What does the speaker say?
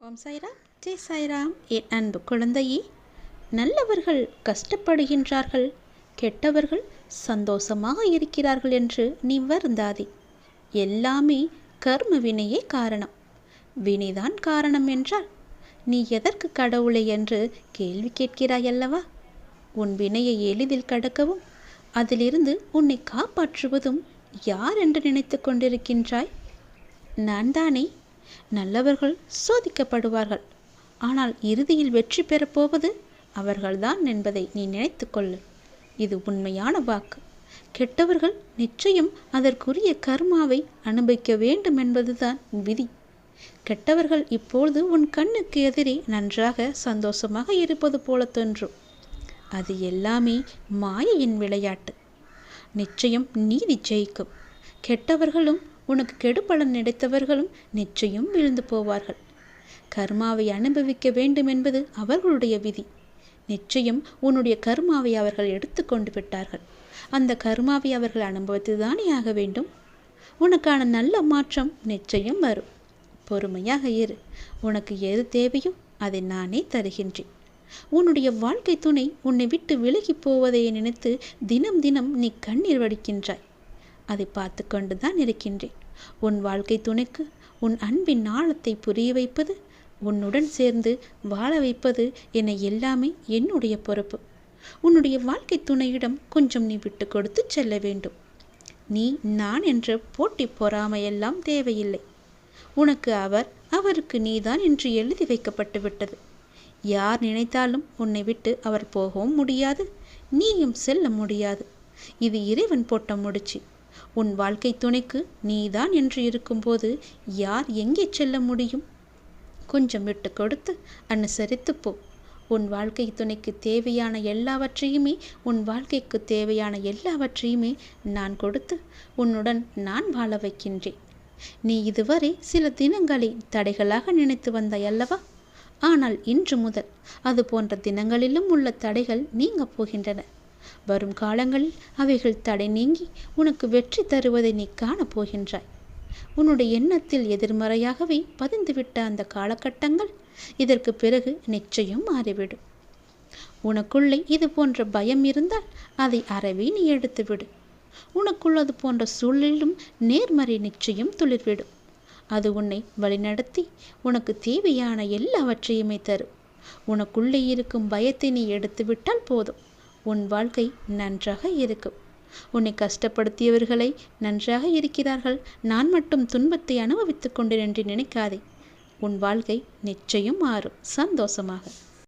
ஓம் சாய்ராம். ஜெய் சாய்ராம். என் அன்பு குழந்தையே நல்லவர்கள் கஷ்டப்படுகின்றார்கள். கெட்டவர்கள் சந்தோஷமாக இருக்கிறார்கள் என்று நீ வருந்தாதே. எல்லாமே கர்ம வினையே காரணம். வினைதான் காரணம் என்றால் நீ எதற்கு கடவுளை என்று கேள்வி கேட்கிறாய் அல்லவா உன் வினையை எளிதில் கடக்கவும் அதிலிருந்து உன்னை காப்பாற்றுவதும் யார் என்று நினைத்து கொண்டிருக்கின்றாய்? நான் தானே நல்லவர்கள் சோதிக்கப்படுவார்கள். ஆனால் இறுதியில் வெற்றி பெறப்போவது அவர்கள்தான் என்பதை நீ நினைத்துக்கொள்ளு இது உண்மையான வாக்கு. கெட்டவர்கள் நிச்சயம் அதற்குரிய கர்மாவை அனுபவிக்க வேண்டும் என்பதுதான் விதி. கெட்டவர்கள் இப்பொழுது உன் கண்ணுக்கு எதிரே நன்றாக சந்தோஷமாக இருப்பது போல தோன்றும். அது எல்லாமே மாயையின் விளையாட்டு. நிச்சயம் நீதி ஜெயிக்கும். கெட்டவர்களும் உனக்கு கெடுபலன் நினைத்தவர்களும் நிச்சயம் விழுந்து போவார்கள். கர்மாவை அனுபவிக்க வேண்டும் என்பது அவர்களுடைய விதி. நிச்சயம் உன்னுடைய கர்மாவை அவர்கள் எடுத்துக்கொண்டு விட்டார்கள். அந்த கர்மாவை அவர்கள் அனுபவித்து தானே ஆக வேண்டும்? உனக்கான நல்ல மாற்றம் நிச்சயம் வரும். பொறுமையாக இரு. உனக்கு எது தேவையோ அதை நானே தருகின்றேன். உன்னுடைய வாழ்க்கை துணை உன்னை விட்டு விலகி போவதை நினைத்து தினம் தினம் நீ கண்ணீர் வடிக்கின்றாய். அதை பார்த்து கொண்டுதான் இருக்கின்றேன். உன் வாழ்க்கை துணைக்கு உன் அன்பின் ஆழத்தை புரிய வைப்பது உன்னுடன் சேர்ந்து வாழ வைப்பது என எல்லாமே என்னுடைய பொறுப்பு. உன்னுடைய வாழ்க்கை துணையிடம் கொஞ்சம் நீ விட்டு கொடுத்து செல்ல வேண்டும். நீ நான் என்ற போட்டி பொறாமையெல்லாம் தேவையில்லை. உனக்கு அவர் அவருக்கு நீதான் என்று எழுதி வைக்கப்பட்டு விட்டது. யார் நினைத்தாலும் உன்னை விட்டு அவர் போகவும் முடியாது நீயும் செல்ல முடியாது. இது இறைவன் போட்ட முடிச்சு. உன் வாழ்க்கை துணைக்கு நீதான் என்று இருக்கும்போது யார் எங்கே செல்ல முடியும்? கொஞ்சம் விட்டு கொடுத்து அனுசரித்து போ. உன் வாழ்க்கை துணைக்கு தேவையான எல்லாவற்றையுமே உன் வாழ்க்கைக்கு தேவையான எல்லாவற்றையுமே நான் கொடுத்து உன்னுடன் நான் வாழ வைக்கின்றேன். நீ இதுவரை சில தினங்களை தடைகளாக நினைத்து வந்தாய் அல்லவா? ஆனால் இன்று முதல் அது போன்ற தினங்களிலும் உள்ள தடைகள் நீங்க போகின்றன. வரும் காலங்களில் அவைகள் தடை நீங்கி உனக்கு வெற்றி தருவதை நீ காணப் போகின்றாய். உன்னுடைய எண்ணத்தில் எதிர்மறையாகவே பதிந்துவிட்ட அந்த காலகட்டங்கள் இதற்கு பிறகு நிச்சயம் மாறிவிடும். உனக்குள்ளே இது போன்ற பயம் இருந்தால் அதை அறவே நீ எடுத்துவிடு. உனக்குள்ளது போன்ற சூழலிலும் நேர்மறை நிச்சயம் துளிர்விடும். அது உன்னை வழிநடத்தி உனக்கு தேவையான எல்லாவற்றையுமே தரும். உனக்குள்ளே இருக்கும் பயத்தை நீ எடுத்துவிட்டால் போதும். உன் வாழ்க்கை நன்றாக இருக்கும். உன்னை கஷ்டப்படுத்தியவர்களை நன்றாக இருக்கிறார்கள். நான் மட்டும் துன்பத்தை அனுபவித்துக் கொண்டேன் என்று நினைக்காதே. உன் வாழ்க்கை நிச்சயம் மாறும். சந்தோஷமாக.